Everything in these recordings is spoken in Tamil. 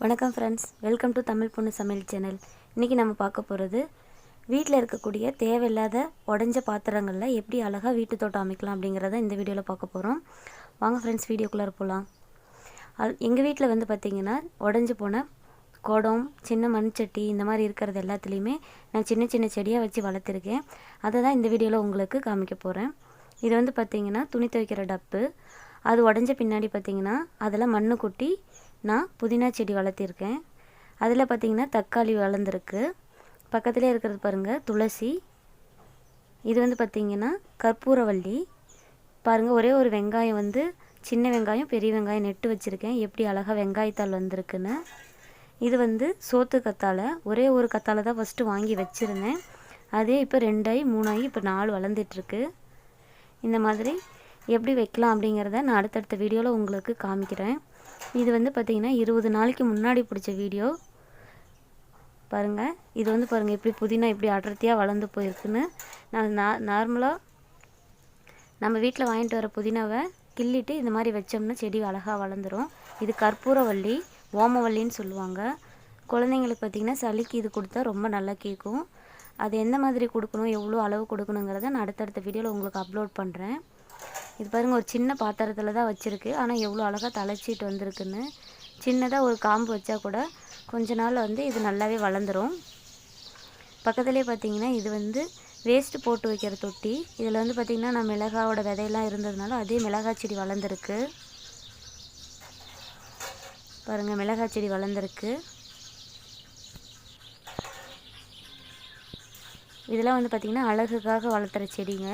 வணக்கம் ஃப்ரெண்ட்ஸ் வெல்கம் டு தமிழ் பொண்ணு சமையல் சேனல் இன்றைக்கி நம்ம பார்க்க போகிறது வீட்டில் இருக்கக்கூடிய தேவையில்லாத உடஞ்ச பாத்திரங்களில் எப்படி அழகாக வீட்டு தோட்டம் அமைக்கலாம் அப்படிங்கிறத இந்த வீடியோவில் பார்க்க போகிறோம் வாங்க ஃப்ரெண்ட்ஸ் வீடியோக்குள்ளே போகலாம் அது எங்கள் வீட்டில் வந்து பார்த்திங்கன்னா உடஞ்சி போன குடம் சின்ன மண் சட்டி இந்த மாதிரி இருக்கிறது எல்லாத்துலேயுமே நான் சின்ன சின்ன செடியாக வச்சு வளர்த்துருக்கேன். அதை தான் இந்த வீடியோவில் உங்களுக்கு காமிக்க போகிறேன் இது வந்து பார்த்திங்கன்னா துணி துவைக்கிற டப்பு. அது உடஞ்ச பின்னாடி பார்த்திங்கன்னா அதில் மண்ணு கொட்டி நான் புதினா செடி வளர்த்திருக்கேன். அதில் பார்த்திங்கன்னா தக்காளி வளர்ந்துருக்கு. பக்கத்துலேயே இருக்கிறது பாருங்கள் துளசி. இது வந்து பார்த்திங்கன்னா கற்பூரவள்ளி. பாருங்கள் ஒரே ஒரு வெங்காயம் வந்து சின்ன வெங்காயம் பெரிய வெங்காயம் நெட்டு வச்சுருக்கேன். எப்படி அழகாக வெங்காயத்தால் வந்திருக்குன்னு. இது வந்து சோத்து கத்தாழை ஒரே ஒரு கத்தாழை தான் ஃபஸ்ட்டு வாங்கி வச்சுருந்தேன். அதே இப்போ ரெண்டாயி மூணாயி இப்போ நாலு வளர்ந்துட்டுருக்கு. இந்த மாதிரி எப்படி வைக்கலாம் அப்படிங்கிறத நான் அடுத்தடுத்த வீடியோவில் உங்களுக்கு காமிக்கிறேன். இது வந்து பார்த்திங்கன்னா இருபது நாளைக்கு முன்னாடி பிடிச்ச வீடியோ. பாருங்கள் இது வந்து பாருங்கள் எப்படி புதினா இப்படி அடர்த்தியாக வளர்ந்து போயிருக்குன்னு. நான் நா நார்மலாக நம்ம வீட்டில் வாங்கிட்டு வர புதினாவை கிள்ளிட்டு இந்த மாதிரி வச்சோம்னா செடி அழகாக வளர்ந்துடும் இது கற்பூரவள்ளி ஓமவல்லின்னு சொல்லுவாங்க. குழந்தைங்களுக்கு பார்த்திங்கன்னா சளிக்கு இது கொடுத்தா ரொம்ப நல்லா கேட்கும். அது எந்த மாதிரி கொடுக்கணும் எவ்வளோ அளவு கொடுக்கணுங்கிறத நான் அடுத்தடுத்த வீடியோவில் உங்களுக்கு அப்லோட் பண்ணுறேன் இது பாருங்கள் ஒரு சின்ன பாத்திரத்தில் தான் வச்சுருக்கு. ஆனால் எவ்வளோ அழகாக தழைச்சிட்டு வந்திருக்குன்னு. சின்னதாக ஒரு காம்பு வச்சா கூட கொஞ்ச நாள் வந்து இது நல்லாவே வளர்ந்துடும் பக்கத்துலேயே பார்த்தீங்கன்னா இது வந்து வேஸ்ட்டு போட்டு வைக்கிற தொட்டி. இதில் வந்து பார்த்திங்கன்னா நான் மிளகாவோட விதையெல்லாம் இருந்ததுனால அதே மிளகாய் செடி வளர்ந்துருக்கு. பாருங்கள் மிளகாய் செடி வளர்ந்துருக்கு. இதெல்லாம் வந்து பார்த்திங்கன்னா அழகுக்காக வளர்த்துற செடிங்க.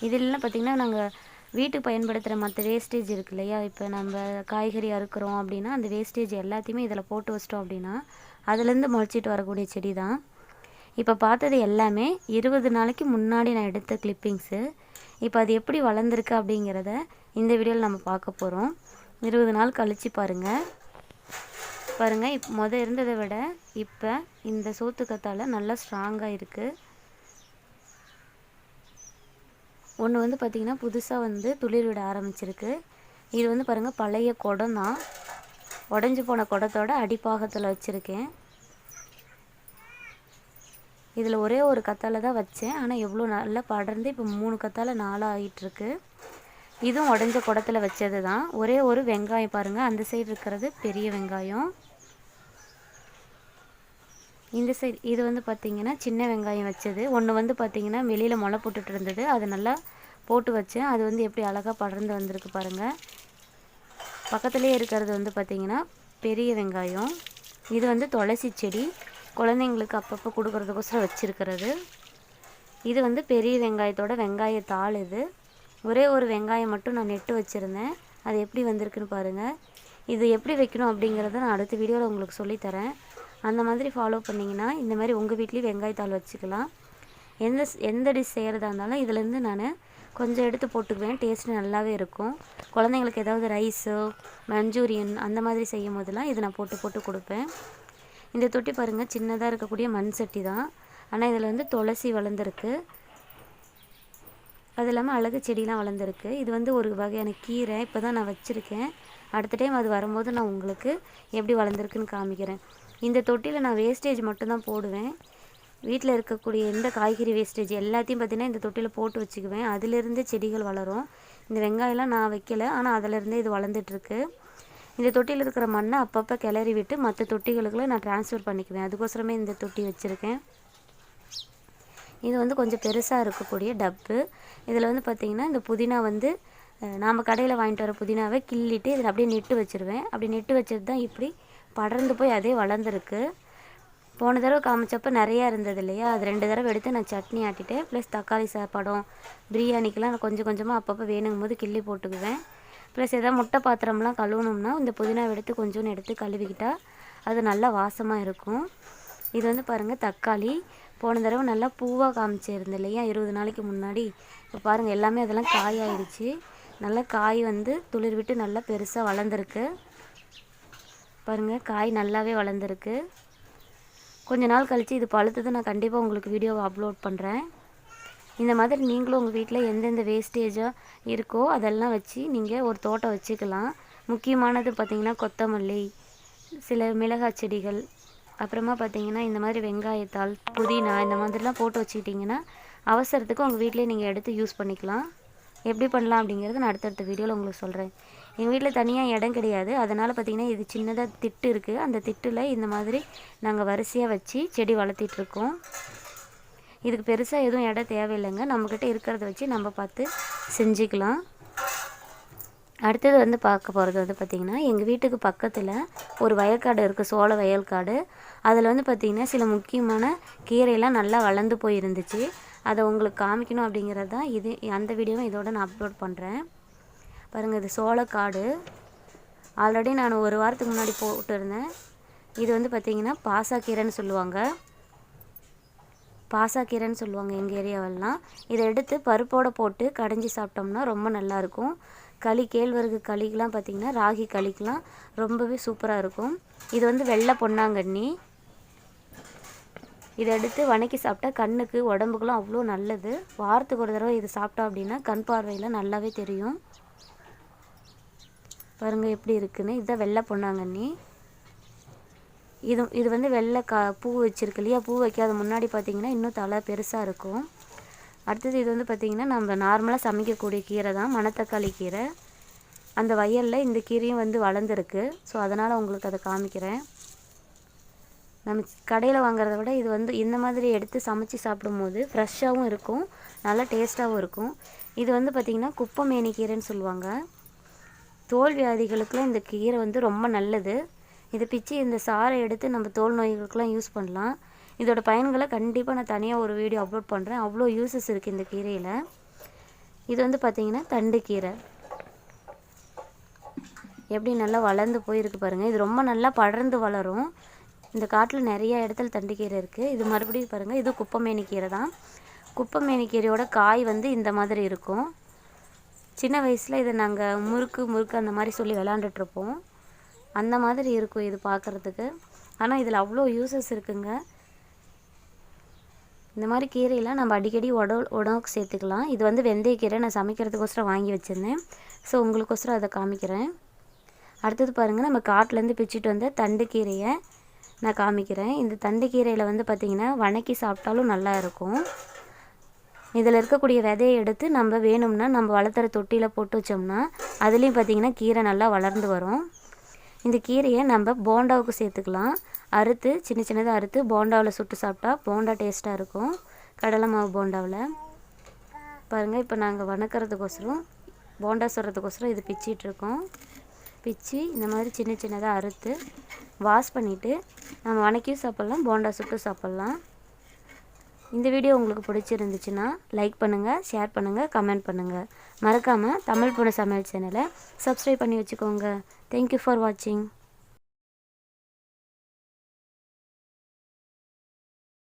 இதெல்லாம் பார்த்திங்கன்னா நாங்கள் வீட்டுக்கு பயன்படுத்துகிற மற்ற வேஸ்டேஜ் இருக்கு இல்லையா? இப்போ நம்ம காய்கறி அறுக்கிறோம் அப்படின்னா அந்த வேஸ்டேஜ் எல்லாத்தையுமே இதில் போட்டு வச்சிட்டோம் அப்படின்னா அதுலேருந்து முளைச்சிட்டு வரக்கூடிய செடி தான் இப்போ பார்த்தது எல்லாமே இருபது நாளைக்கு முன்னாடி நான் எடுத்த கிளிப்பிங்ஸு இப்போ அது எப்படி வளர்ந்துருக்கு அப்படிங்கிறத இந்த வீடியோவில் நம்ம பார்க்க போகிறோம் இருபது நாள் கழித்து பாருங்கள் பாருங்கள் இப் மொதல் இருந்ததை விட இப்போ இந்த சோத்துக்கத்தால் நல்லா ஸ்ட்ராங்காக இருக்குது ஒன்று வந்து பார்த்திங்கன்னா புதுசாக வந்து துளிர் விட ஆரம்பிச்சிருக்கு. இது வந்து பாருங்கள் பழைய குடம் தான். உடஞ்சி போன குடத்தோட அடிப்பாகத்தில் வச்சுருக்கேன். இதில் ஒரே ஒரு கத்தால் தான் வச்சேன். ஆனால் எவ்வளோ நல்லா படர்ந்து இப்போ மூணு கத்தால் நாலாக ஆகிட்டுருக்கு இதுவும் உடஞ்ச குடத்தில் வச்சது தான் ஒரே ஒரு வெங்காயம் பாருங்கள் அந்த சைடு இருக்கிறது பெரிய வெங்காயம். இந்த சைடு இது வந்து பார்த்திங்கன்னா சின்ன வெங்காயம் வச்சது. ஒன்று வந்து பார்த்திங்கன்னா வெளியில் முளை போட்டுட்டு இருந்தது. அது நல்லா போட்டு வச்சேன். அது வந்து எப்படி அழகாக படர்ந்து வந்திருக்கு பாருங்கள் பக்கத்துலேயே இருக்கிறது வந்து பார்த்திங்கன்னா பெரிய வெங்காயம். இது வந்து துளசி செடி. குழந்தைங்களுக்கு அப்பப்போ கொடுக்குறதுக்கோசரம் வச்சுருக்கிறது. இது வந்து பெரிய வெங்காயத்தோட வெங்காயத்தாள் இது. ஒரே ஒரு வெங்காயம் மட்டும் நான் நெட்டு வச்சுருந்தேன். அது எப்படி வந்திருக்குன்னு பாருங்கள் இது எப்படி வைக்கணும் அப்படிங்கிறத நான் அடுத்த வீடியோவில் உங்களுக்கு சொல்லித்தரேன் அந்த மாதிரி ஃபாலோ பண்ணிங்கன்னா இந்த மாதிரி உங்கள் வீட்லேயும் வெங்காயத்தாள் வச்சுக்கலாம். எந்த எந்த டிஷ் செய்கிறதா இருந்தாலும் இதுலேருந்து நான் கொஞ்சம் எடுத்து போட்டுக்குவேன். டேஸ்ட் நல்லாவே இருக்கும். குழந்தைங்களுக்கு ஏதாவது ரைஸோ மஞ்சூரியன் அந்த மாதிரி செய்யும் போதெல்லாம் இது நான் போட்டு போட்டு கொடுப்பேன். இந்த தொட்டி பாருங்கள் சின்னதாக இருக்கக்கூடிய மண் சட்டி தான். ஆனால் இதில் வந்து துளசி வளர்ந்துருக்கு. அது இல்லாமல் அழகு செடிலாம் வளர்ந்துருக்கு. இது வந்து ஒரு வகையான கீரை. இப்போ தான் நான் வச்சுருக்கேன். அடுத்த டைம் அது வரும்போது நான் உங்களுக்கு எப்படி வளர்ந்துருக்குன்னு காமிக்கிறேன். இந்த தொட்டியில் நான் வேஸ்டேஜ் மட்டும்தான் போடுவேன். வீட்டில் இருக்கக்கூடிய எந்த காய்கறி வேஸ்டேஜ் எல்லாத்தையும் பார்த்திங்கன்னா இந்த தொட்டியில் போட்டு வச்சுக்குவேன். அதிலிருந்து செடிகள் வளரும். இந்த வெங்காயம்லாம் நான் வைக்கல. ஆனால் அதிலிருந்தே இது வளர்ந்துட்டுருக்கு. இந்த தொட்டியில் இருக்கிற மண்ணை அப்பப்போ கிளறி விட்டு மற்ற தொட்டிகளுக்குள்ள நான் ட்ரான்ஸ்ஃபர் பண்ணிக்குவேன். அதுக்கோசரமே இந்த தொட்டி வச்சுருக்கேன். இது வந்து கொஞ்சம் பெருசாக இருக்கக்கூடிய டப்பு. இதில் வந்து பார்த்திங்கன்னா இந்த புதினா வந்து நாம் கடையில் வாங்கிட்டு வர புதினாவை கிள்ளிட்டு இதில் அப்படியே நெட்டு வச்சுருவேன். அப்படி நெட்டு வச்சது தான் இப்படி படர்ந்து போய் அதே வளர்ந்துருக்கு. போன தடவை காமிச்சப்போ நிறையா இருந்தது இல்லையா? அது ரெண்டு தடவை எடுத்து நான் சட்னி ஆட்டிட்டேன். ப்ளஸ் தக்காளி சாப்பாடும் பிரியாணிக்கெலாம் நான் கொஞ்சம் கொஞ்சமாக அப்பப்போ வேணுங்கும் போது கிள்ளி போட்டுக்குவேன். ப்ளஸ் எதாவது முட்டை பாத்திரம்லாம் கழுவணும்னா இந்த புதினா எடுத்து கொஞ்சோன்னு எடுத்து கழுவிக்கிட்டால் அது நல்லா வாசமாக இருக்கும். இது வந்து பாருங்கள் தக்காளி. போன தடவை நல்லா பூவாக காமிச்சிருந்தேன் இல்லையா? இருபது நாளைக்கு முன்னாடி. இப்போ பாருங்கள் எல்லாமே அதெல்லாம் காயாயிடுச்சு. நல்லா காய் வந்து துளிர் விட்டு நல்லா பெருசாக வளர்ந்துருக்கு. பாருங்கள் காய் நல்லாவே வளர்ந்துருக்கு. கொஞ்ச நாள் கழித்து இது பழுத்தது நான் கண்டிப்பாக உங்களுக்கு வீடியோவை அப்லோட் பண்ணுறேன் இந்த மாதிரி நீங்களும் உங்கள் வீட்டில் எந்தெந்த வேஸ்டேஜாக இருக்கோ அதெல்லாம் வச்சு நீங்கள் ஒரு தோட்டம் வச்சுக்கலாம். முக்கியமானது பார்த்திங்கன்னா கொத்தமல்லி சில மிளகாய் செடிகள். அப்புறமா பார்த்தீங்கன்னா இந்த மாதிரி வெங்காயத்தாள் புதினா இந்த மாதிரிலாம் போட்டு வச்சுக்கிட்டிங்கன்னா அவசரத்துக்கு உங்கள் வீட்டிலே நீங்கள் எடுத்து யூஸ் பண்ணிக்கலாம். எப்படி பண்ணலாம் அப்படிங்கிறது நான் அடுத்தடுத்த வீடியோவில் உங்களுக்கு சொல்கிறேன் எங்கள் வீட்டில் தனியாக இடம் கிடையாது. அதனால் பார்த்திங்கன்னா இது சின்னதாக திட்டு இருக்குது அந்த திட்டில் இந்த மாதிரி நாங்கள் வரிசையாக வச்சு செடி வளர்த்திட்ருக்கோம் இதுக்கு பெருசாக எதுவும் இடம் தேவையில்லைங்க. நம்மக்கிட்ட இருக்கிறத வச்சு நம்ம பார்த்து செஞ்சுக்கலாம். அடுத்தது வந்து பார்க்க போகிறது வந்து பார்த்திங்கன்னா எங்கள் வீட்டுக்கு பக்கத்தில் ஒரு வயல்காடு இருக்குது சோள வயல்காடு. அதில் வந்து பார்த்திங்கன்னா சில முக்கியமான கீரையெல்லாம் நல்லா வளர்ந்து போயிருந்துச்சு. அதை உங்களுக்கு காமிக்கணும் அப்படிங்கிறது தான் இது. அந்த வீடியோவும் இதோட நான் அப்லோட் பண்ணுறேன் பாருங்கள் இது சோளக்காடு ஆல்ரெடி நான் ஒரு வாரத்துக்கு முன்னாடி போட்டுருந்தேன். இது வந்து பார்த்திங்கன்னா பாசாக்கீரைன்னு சொல்லுவாங்க. பாசாக்கீரைன்னு சொல்லுவாங்க எங்கள் ஏரியாவெல்லாம். இதை எடுத்து பருப்போடு போட்டு கடைஞ்சி சாப்பிட்டோம்னா ரொம்ப நல்லாயிருக்கும். களி கேழ்வரகு களிக்கெலாம் பார்த்திங்கன்னா ராகி களிக்கெலாம் ரொம்பவே சூப்பராக இருக்கும். இது வந்து வெள்ளை பொன்னாங்கண்ணி. இதை எடுத்து வணக்கி சாப்பிட்டா கண்ணுக்கு உடம்புக்குலாம் அவ்வளோ நல்லது. வாரத்துக்கு ஒரு தடவை இது சாப்பிட்டோம் அப்படின்னா கண் பார்வையில் நல்லாவே தெரியும். பாருங்கள் எப்படி இருக்குன்னு. இதுதான் வெள்ளை பொன்னாங்கண்ணி இது இது வந்து வெள்ளை கா பூ வச்சுருக்கு இல்லையா? பூ வைக்காத முன்னாடி பார்த்திங்கன்னா இன்னும் தலை பெருசாக இருக்கும். அடுத்தது இது வந்து பார்த்திங்கன்னா நம்ம நார்மலாக சமைக்கக்கூடிய கீரை தான் மணத்தக்காளி கீரை. அந்த வயலில் இந்த கீரையும் வந்து வளர்ந்துருக்கு. ஸோ அதனால் உங்களுக்கு அதை காமிக்கிறேன். நம்ம கடையில் வாங்குறத விட இது வந்து இந்த மாதிரி எடுத்து சமைச்சு சாப்பிடும்போது ஃப்ரெஷ்ஷாகவும் இருக்கும் நல்லா டேஸ்ட்டாகவும் இருக்கும். இது வந்து பார்த்திங்கன்னா குப்பை கீரைன்னு சொல்லுவாங்க. தோல் வியாதிகளுக்கெலாம் இந்த கீரை வந்து ரொம்ப நல்லது. இதை பிச்சு இந்த சாறை எடுத்து நம்ம தோல் நோய்களுக்கெலாம் யூஸ் பண்ணலாம். இதோட பயன்களை கண்டிப்பாக நான் தனியாக ஒரு வீடியோ அப்லோட் பண்ணுறேன் அவ்வளோ யூசஸ் இருக்குது இந்த கீரையில். இது வந்து பார்த்திங்கன்னா தண்டு கீரை. எப்படி நல்லா வளர்ந்து போயிருக்கு பாருங்கள் இது ரொம்ப நல்லா படர்ந்து வளரும். இந்த காட்டில் நிறைய இடத்துல தண்டுக்கீரை இருக்குது இது மறுபடியும் பாருங்கள் இது குப்பமேனி கீரை தான். குப்பமேனி கீரையோட காய் வந்து இந்த மாதிரி இருக்கும். சின்ன வயசில் இதை நாங்கள் முறுக்கு முறுக்கு அந்த மாதிரி சொல்லி விளாண்டுட்ருப்போம். அந்த மாதிரி இருக்கும் இது பார்க்குறதுக்கு ஆனால் இதில் அவ்வளோ யூசஸ் இருக்குங்க. இந்த மாதிரி கீரையெல்லாம் நம்ம அடிக்கடி உட உடம்புக்கு சேர்த்துக்கலாம். இது வந்து வெந்தயக்கீரை நான் சமைக்கிறதுக்கோசரம் வாங்கி வச்சுருந்தேன். ஸோ உங்களுக்கோசரம் அதை காமிக்கிறேன். அடுத்தது பாருங்கள் நம்ம காட்டிலேருந்து பிச்சுட்டு வந்த தண்டு கீரையை நான் காமிக்கிறேன். இந்த தண்டு கீரையில் வந்து பார்த்திங்கன்னா வணக்கி சாப்பிட்டாலும் நல்லா இருக்கும். இதில் இருக்கக்கூடிய விதையை எடுத்து நம்ம வேணும்னா நம்ம வளர்த்துற தொட்டியில் போட்டு வச்சோம்னா அதுலேயும் பார்த்திங்கன்னா கீரை நல்லா வளர்ந்து வரும். இந்த கீரையை நம்ம போண்டாவுக்கு சேர்த்துக்கலாம். அறுத்து சின்ன சின்னதாக அறுத்து போண்டாவில் சுட்டு சாப்பிட்டா போண்டா டேஸ்ட்டாக இருக்கும். கடலை மாவு போண்டாவில். பாருங்கள் இப்போ நாங்கள் வணக்கிறதுக்கோசரம் போண்டா சுடுறதுக்கோசரம் இது பிச்சிட்ருக்கோம் பிச்சு இந்த மாதிரி சின்ன சின்னதாக அறுத்து வாஷ் பண்ணிவிட்டு நம்ம வணக்கியும் சாப்பிட்லாம் போண்டா சுட்டு சாப்பிட்லாம். இந்த வீடியோ உங்களுக்கு பிடிச்சிருந்துச்சுன்னா லைக் பண்ணுங்கள் ஷேர் பண்ணுங்கள் கமெண்ட் பண்ணுங்கள் மறக்காமல் தமிழ் பொண்ணு சமையல் சேனலை சப்ஸ்கிரைப் பண்ணி வச்சுக்கோங்க. தேங்க்யூ ஃபார் வாட்சிங்